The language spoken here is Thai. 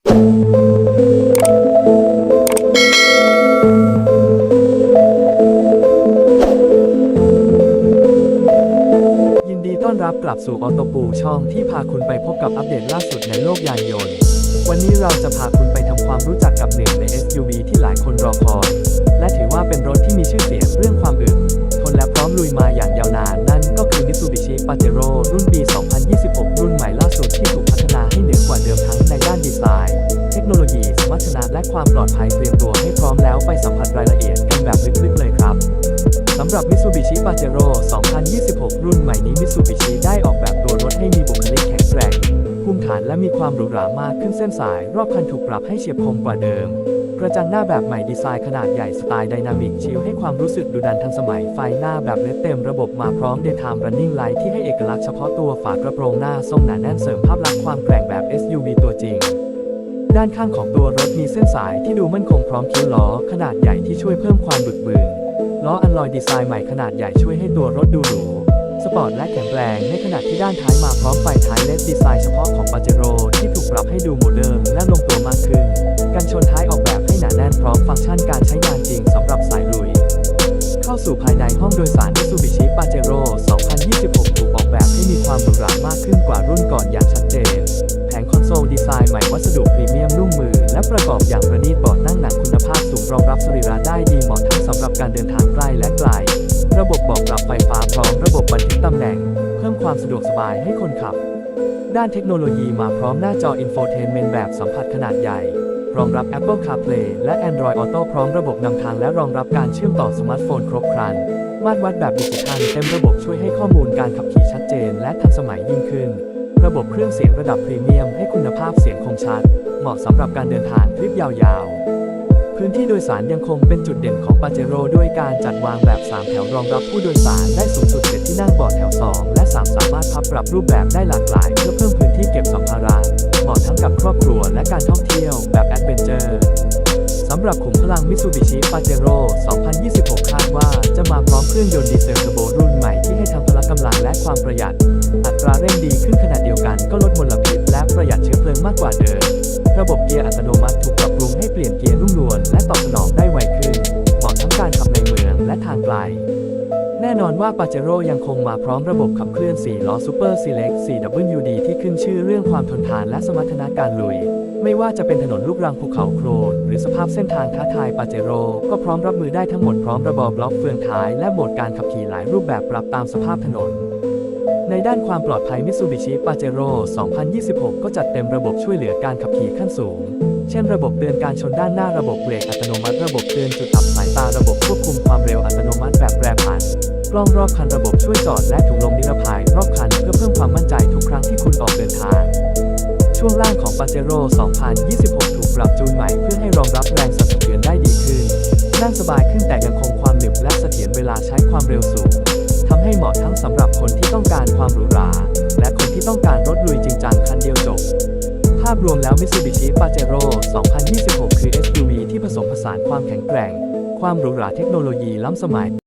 ยินดีต้อนรับกลับสู่ออโตปูช่องที่พาคุณไปพบกับอัปเดตล่าสุดในโลกยานยนต์ วันนี้เราจะพาคุณไปทำความรู้จักกับหนึ่งใน SUV ที่หลายคนรอคอย และถือว่าเป็นรถ ละความปลอดภัยเตรียมตัวให้พร้อมแล้วไปสัมผัสรายละเอียดกันแบบลึกๆเลยครับสำหรับ Mitsubishi Pajero 2026 รุ่นใหม่นี้ Mitsubishi ได้ออกแบบตัวรถให้มีบุคลิกแข็งแกร่งภูมิฐานและมีความหรูหรามากขึ้นเส้นสาย รอบคันถูกปรับให้เฉียบคมกว่าเดิม กระจังหน้าแบบใหม่ดีไซน์ขนาดใหญ่สไตล์ไดนามิกชิลให้ความรู้สึกดุดันทันสมัยไฟหน้าแบบเลดเต็มระบบมาพร้อม Daytime Running Light ที่ให้เอกลักษณ์เฉพาะตัวฝากระโปรงหน้าทรงหนาแน่นเสริมภาพลักษณ์ความแกร่งแบบ SUV ตัวจริง ด้านข้างของตัวรถมีเส้นสายที่ดูมั่นคงพร้อมคิ้วล้อขนาดใหญ่ที่ช่วยเพิ่มความบึกบึนล้ออัลลอยดีไซน์ใหม่ขนาดใหญ่ช่วยให้ตัวรถดูหรูสปอร์ตและแข็งแรงในขณะที่ด้านท้ายมาพร้อมไฟท้ายเลดดีไซน์เฉพาะของปาเจโร่ที่ถูกปรับให้ดูโมเดิร์นและลงตัวมากขึ้น กันชนท้ายออกแบบให้หนาแน่นพร้อมฟังก์ชันการใช้งานจริงสำหรับสายลุย เข้าสู่ภายในห้องโดยสาร Mitsubishi Pajero 2026 ถูกออกแบบให้มีความหรูหรามากขึ้นกว่ารุ่นก่อนอย่างชัดเจน โซลดีไซน์ใหม่วัสดุพรีเมียมนุ่มมือ และประกอบอย่างประณีตเบาะนั่งหนังคุณภาพสูงรองรับสรีระได้ดีเหมาะทั้งสำหรับการเดินทางใกล้และไกล ระบบบอกรับไฟฟ้าพร้อมระบบบันทึกตำแหน่ง เพิ่มความสะดวกสบายให้คนขับ ด้านเทคโนโลยีมาพร้อมหน้าจอ Infotainment แบบสัมผัสขนาดใหญ่ รองรับ Apple CarPlay และ Android Auto พร้อมระบบนำทางและรองรับการเชื่อมต่อสมาร์ทโฟนครบครัน มาตรวัดแบบดิจิทัลเต็มระบบช่วยให้ข้อมูลการขับขี่ชัดเจน และทันสมัยยิ่งขึ้น ระบบเครื่องเสียงระดับพรีเมียมให้คุณภาพเสียงคมชัด เหมาะสำหรับการเดินทางทริปยาวๆ พื้นที่โดยสารยังคงเป็นจุดเด่นของปาเจโร่ด้วยการจัดวางแบบ 3 แถวรองรับผู้โดยสารได้สูงสุด7ที่นั่งเบาะแถว 2 และ 3 สามารถพับปรับรูปแบบได้หลากหลาย เพื่อเพิ่มพื้นที่เก็บสัมภาระ เหมาะทั้งกับครอบครัวและการท่องเที่ยวแบบแอดเวนเจอร์สำหรับขุมพลัง Mitsubishi Pajero 2026 คาดว่าจะมาพร้อมเครื่องยนต์ดีเซลเทอร์โบรุ่นใหม่ที่ให้ทั้งพละกำลังและความประหยัด อัตราเร่งดีขึ้นขนาดเดียวกันก็ลดมลพิษและประหยัดเชื้อเพลิงมากกว่าเดิม ระบบเกียร์อัตโนมัติถูกปรับปรุงให้เปลี่ยนเกียร์นุ่มนวลและตอบสนองได้ไวขึ้น เหมาะทั้งการขับในเมืองและทางไกล แน่นอนว่าปาเจโร่ยังคงมาพร้อมระบบขับเคลื่อน 4 ล้อ Super Select 4WD ที่ขึ้นชื่อเรื่องความทนทานและสมรรถนะการลุย ไม่ว่าจะเป็นถนนลูกรังภูเขาโคลนหรือสภาพเส้นทางท้าทายปาเจโร่ก็พร้อมรับมือได้ทั้งหมดพร้อมระบอบล็อกเฟืองท้ายและโหมดการขับขี่หลายรูปแบบปรับตามสภาพถนน ในด้านความปลอดภัย Mitsubishi Pajero 2026 ก็จัดเต็มระบบช่วยเหลือการขับขี่ขั้นสูง เช่น ระบบเตือนการชนด้านหน้าระบบเบรกอัตโนมัติระบบเตือนจุดอับสายตาระบบควบคุมความเร็วอัตโนมัติแบบแปรผันกล้องรอบคันระบบช่วยจอดและถุงลมนิรภัยรอบคันเพื่อเพิ่มความมั่นใจทุกครั้งที่คุณออกเดินทาง ช่วงล่างของ Pajero 2026 ถูกปรับจูนใหม่เพื่อให้รองรับแรงสั่นสะเทือนได้ดีขึ้นนั่งสบายขึ้นแต่ยังคงความหนึบและเสถียรเวลาใช้ความเร็วสูง ความหรูหรา และคนที่ต้องการรถลุยจริงจังคันเดียวจบ ภาพรวมแล้ว Mitsubishi Pajero 2026 คือ SUV ที่ผสมผสานความแข็งแกร่ง ความหรูหราเทคโนโลยีล้ำสมัย